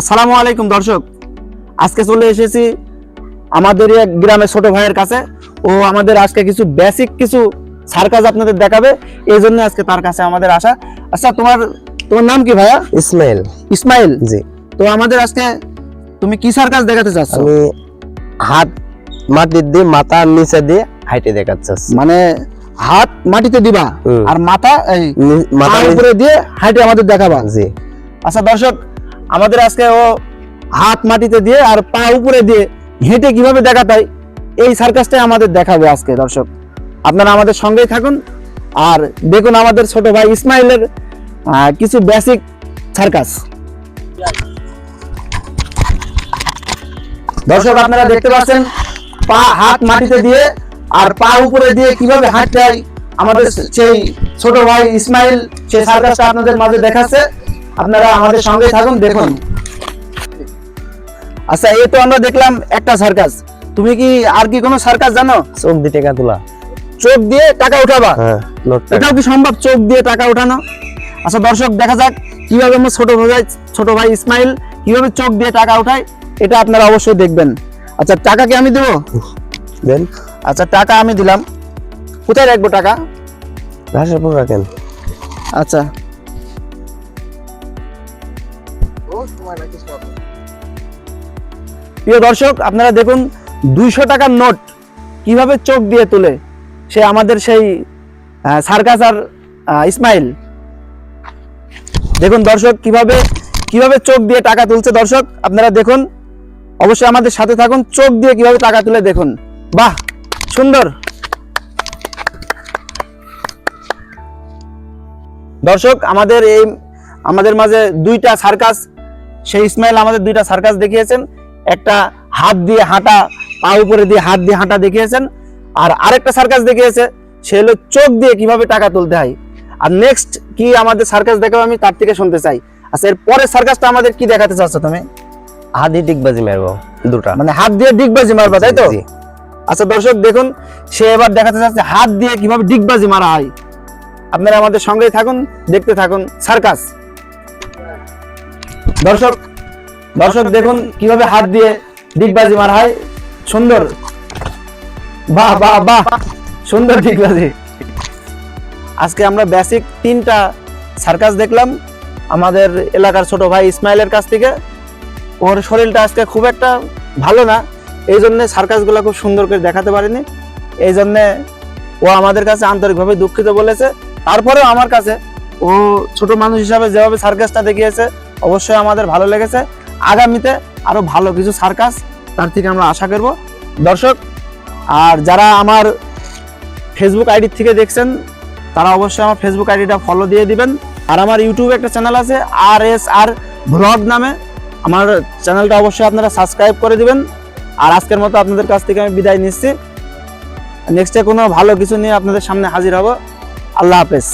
আসসালামু আলাইকুম দর্শক। আজকে চলে এসেছি আমাদের এক গ্রামের ছোট ভাইয়ের কাছে। ও আমাদের আজকে কিছু বেসিক কিছু সার্কাস আপনাদের দেখাবে। এই জন্য আজকে তার কাছে আমাদের আসা। আচ্ছা তোমার তোমার নাম কি ভাইয়া? ইসমাইল। ইসমাইল? জি। তো আমাদের আজকে তুমি কি সার্কাস দেখাতে চাচ্ছ? আমি হাত মাটির দিয়ে মাথা নিচে দিয়ে হাইটে দেখাচ্ছি। মানে হাত মাটিতে দিবা আর মাথা এই মাথা উপরে দিয়ে হাইটে আমাদের দেখাবা। জি। আচ্ছা দর্শক আমাদের আজকে ও হাত মাটিতে দিয়ে আর পা উপরে দিয়ে হেঁটে কীভাবে দেখাতে হয়, এই সার্কাসটাই আমাদের দেখাবে আজকে, দর্শক। আপনারা আমাদের সঙ্গেই থাকুন। আর দেখুন আমাদের ছোট ভাই ইসমাইলের কিছু বেসিক সার্কাস দর্শক, আপনারা দেখতে পাচ্ছেন, পা হাত মাটিতে দিয়ে আর পা উপরে দিয়ে কীভাবে হাঁটতে আমাদের সেই ছোট ভাই ইসমাইল সেই সার্কাসটা আপনাদের মাঝে দেখাচ্ছে। আপনারা আমাদের সঙ্গে থাকুন দেখুন। আচ্ছা এই তো আমরা দেখলাম একটা সার্কাস। তুমি কি আর কি কোনো সার্কাস জানো? চোখ দিয়ে টাকা তোলা। চোখ দিয়ে টাকা উঠাবা? হ্যাঁ এটাও কি সম্ভব চোখ দিয়ে টাকা উঠানো? আচ্ছা দর্শক দেখা যাক কীভাবে আমার ছোট ভাই ছোট ভাই ইসমাইল কীভাবে চোখ দিয়ে টাকা উঠায় এটা আপনারা অবশ্যই দেখবেন। আচ্ছা টাকা কি আমি দেবো? দেন। আচ্ছা টাকা আমি দিলাম। কোথায় রাখব টাকা? ঘাসের উপর রাখেন। আচ্ছা। প্রিয় দর্শক, আপনারা দেখুন, দুইশো টাকার নোট কীভাবে চোখ দিয়ে তুলে সে আমাদের সেই সার্কাস আর ইসমাইল। দেখুন দর্শক, কীভাবে কীভাবে চোখ দিয়ে টাকা তুলছে দর্শক, আপনারা দেখুন। অবশ্যই আমাদের সাথে থাকুন, চোখ দিয়ে কীভাবে টাকা তুলে দেখুন। বাহ, সুন্দর। দর্শক, আমাদের এই, আমাদের মাঝে দুইটা সার্কাস সেই ইসমাইল আমাদের দুইটা সার্কাস দেখিয়েছেন। একটা হাত দিয়ে হাঁটা পা উপরে দিয়ে হাত দিয়ে হাঁটা দেখিয়েছেন। আর আরেকটা সার্কাস দেখিয়েছে সে হলো চোখ দিয়ে কীভাবে টাকা তুলতে হয়। আর নেক্সট কি আমাদের সার্কাস দেখাবো আমি তার থেকে শুনতে চাই। আচ্ছা এর পরের সার্কাসটা আমাদের কি দেখাতে চাচ্ছ তুমি? হাত দিয়ে ডিগবাজি মারবো দুটা। মানে হাত দিয়ে ডিগবাজি মারবা তাই তো? আচ্ছা দর্শক দেখুন সে এবার দেখাতে চাচ্ছে হাত দিয়ে কীভাবে ডিগবাজি মারা হয়। আপনারা আমাদের সঙ্গেই থাকুন দেখতে থাকুন সার্কাস দর্শক দর্শক দেখুন কীভাবে হাত দিয়ে ডিগবাজি মারা হয়। সুন্দর। বাহ বাহ বাহ। সুন্দর ডিগবাজি। আজকে আমরা বেসিক তিনটা সার্কাস দেখলাম। আমাদের এলাকার ছোট ভাই ইসমাইলের কাছ থেকে। ওর শরীরটা আজকে খুব একটা ভালো না। এই জন্যে সার্কাসগুলো খুব সুন্দর করে দেখাতে পারিনি। এই জন্যে ও আমাদের কাছে আন্তরিকভাবে দুঃখিত বলেছে। তারপরেও আমার কাছে ও ছোট মানুষ হিসাবে যেভাবে সার্কাসটা দেখিয়েছে অবশ্যই আমাদের ভালো লেগেছে। আগামীতে আরও ভালো কিছু সার্কাস, তার থেকে আমরা আশা করব। দর্শক, আর যারা আমার ফেসবুক আইডি থেকে দেখছেন, তারা অবশ্যই আমার ফেসবুক আইডিটা ফলো দিয়ে দিবেন। আর আমার ইউটিউবে একটা চ্যানেল আছে আর এস আর ভ্লগ নামে। আমার চ্যানেলটা অবশ্যই আপনারা সাবস্ক্রাইব করে দিবেন। আর আজকের মতো আপনাদের কাছ থেকে আমি বিদায় নিচ্ছি। নেক্সটে কোনো ভালো কিছু নিয়ে আপনাদের সামনে হাজির হব। আল্লাহ হাফেজ।